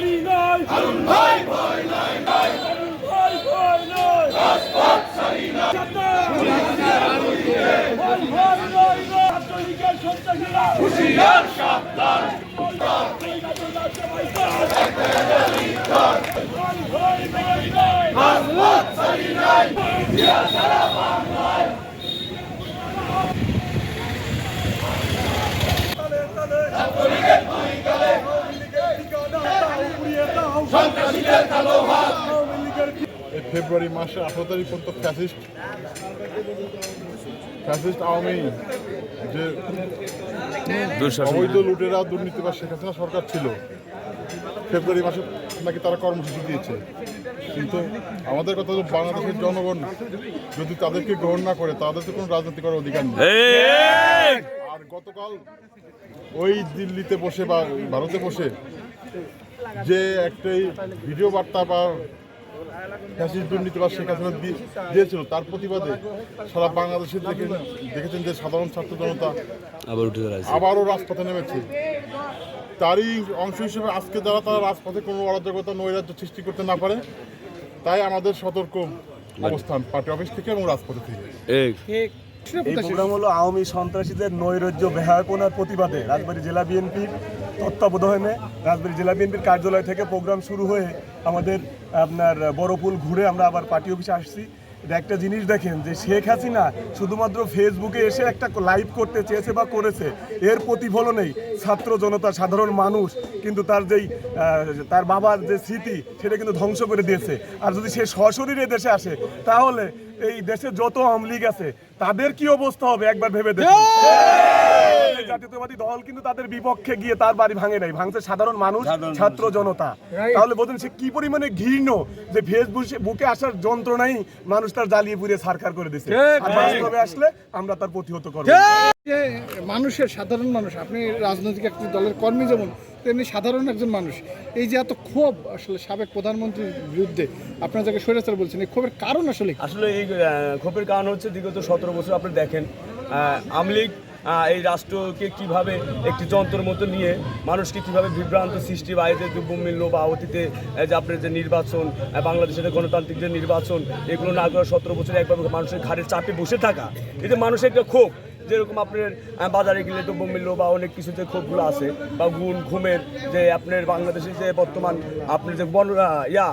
ছাড়ি নাই। হারুন ভাই ভয় নাই ভয় ভয় নয় রাজপথ ছাড়ি নাই ভয় ভয় নয় নয় ছাত্রলীগের সন্ত্রাসীরা। হুশিয়ার সাবধান। ভয় ভয় নয় নয় রাজপথ ছাড়ি নাই। সন্ত্রাসীদের কালো হাত। এই ফেব্রুয়ারি মাসে আঠারো তারিখ পর্যন্ত ফ্যাসিস্ট ফ্যাসিস্ট আওয়ামী যে অবৈধ লুটেরা দুর্নীতিবাদ শেখ হাসিনা সরকার ছিল ফেব্রুয়ারি মাসে নাকি তারা কর্মসূচি দিয়েছে। কিন্তু আমাদের কথা হলো বাংলাদেশের জনগণ যদি তাদেরকে গ্রহণ না করে তাদের তো কোনো রাজনীতি করার অধিকার নেই। আর গতকাল ওই দিল্লিতে বসে বা ভারতে বসে যে একটাই ভিডিও বার্তা বা ফ্যাসিস্ট দুর্নীতিবাদ শেখ হাসিনা দিয়েছিল তার প্রতিবাদে সারা বাংলাদেশে দেখে দেখেছেন যে সাধারণ ছাত্র জনতা আবার উঠে আবারও রাজপথে নেমেছে। তারই অংশ হিসেবে আজকে যারা তারা রাজপথে কোনো অরাজকতা নৈরাজ্য সৃষ্টি করতে না পারে তাই আমাদের সতর্ক অবস্থান পার্টি অফিস থেকে এবং রাজপথে থেকে। এই প্রোগ্রাম হলো আওয়ামী সন্ত্রাসীদের নৈরাজ্য বেহায়াপনার প্রতিবাদে। রাজবাড়ী জেলা বিএনপির তত্ত্বাবধানে রাজবাড়ী জেলা বিএনপির কার্যালয় থেকে প্রোগ্রাম শুরু হয়ে আমাদের আপনার বড়পুল ঘুরে আমরা আবার পার্টি অফিসে আসছি। একটা জিনিস দেখেন যে শেখ হাসিনা শুধুমাত্র ফেসবুকে এসে একটা লাইভ করতে চেয়েছে বা করেছে, এর প্রতিফলনেই ছাত্র জনতা, সাধারণ মানুষ কিন্তু তার যেই তার বাবার যে স্মৃতি সেটা কিন্তু ধ্বংস করে দিয়েছে। আর যদি সে সশরীরে দেশে আসে, তাহলে এই দেশে যত আওয়ামী লীগ আছে, তাদের কি অবস্থা হবে একবার ভেবে দেখুন। জাতীয়তাবাদী দল কিন্তু তাদের বিপক্ষে গিয়ে তার বাড়ি ভাঙে নাই। ভাঙছে সাধারণ মানুষ ছাত্র জনতা। তাহলে বলছেন সে কি পরিমাণে ঘৃণ্য যে ফেসবুক বুকে আসার যন্ত্রণাই মানুষ তার জ্বালিয়ে পুড়িয়ে সারখার করে দিছে। আর বাস্তবে আসলে আমরা তার প্রতিহত করব। যে মানুষের সাধারণ মানুষ আপনি রাজনৈতিক একটি দলের কর্মী যেমন তেমনি সাধারণ একজন মানুষ। এই যে এত ক্ষোভ আসলে সাবেক প্রধানমন্ত্রীর বিরুদ্ধে আপনার যাকে স্বৈরাচার বলছেন এই ক্ষোভের কারণ আসলে আসলে এই আহ, ক্ষোভের কারণ হচ্ছে বিগত সতেরো বছর আপনি দেখেন আমলিগ এই রাষ্ট্রকে কীভাবে একটি যন্ত্রের মতো নিয়ে মানুষকে কীভাবে বিভ্রান্ত সৃষ্টি বা এদের দ্রব্যমূল্য বা অতীতে যে আপনার যে নির্বাচন বাংলাদেশের গণতান্ত্রিক যে নির্বাচন, এগুলো না করা সতেরো বছর একভাবে মানুষের ঘাড়ে চাপে বসে থাকা। এতে মানুষের একটা ক্ষোভ, যেরকম আপনার বাজারে গেলে দ্রব্যমূল্য বা অনেক কিছু যে ক্ষোভগুলো আছে, বা গুণ, ঘুমের যে আপনার বাংলাদেশের যে বর্তমান, আপনার যে বন ইয়া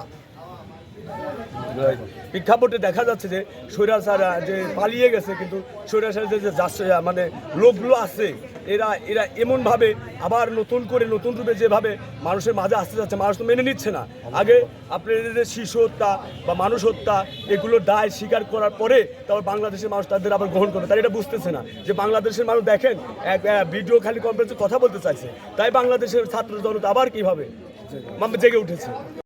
প্রেক্ষাপটে দেখা যাচ্ছে যে স্বৈরাচার যে পালিয়ে গেছে, কিন্তু স্বৈরাচারের যে যাচ্ছে মানে লোকগুলো আছে, এরা এরা এমনভাবে আবার নতুন করে, নতুন রূপে যেভাবে মানুষের মাঝে আসতে যাচ্ছে, মানুষ তো মেনে নিচ্ছে না। আগে আপনার যে শিশু হত্যা বা মানুষ হত্যা, এগুলো দায় স্বীকার করার পরে তারপর বাংলাদেশের মানুষ তাদের আবার গ্রহণ করবে। তারা এটা বুঝতেছে না যে বাংলাদেশের মানুষ দেখেন, এক ভিডিও খালি কনফারেন্সে কথা বলতে চাইছে। তাই বাংলাদেশের ছাত্র জনতা আবার কীভাবে? জেগে উঠেছে।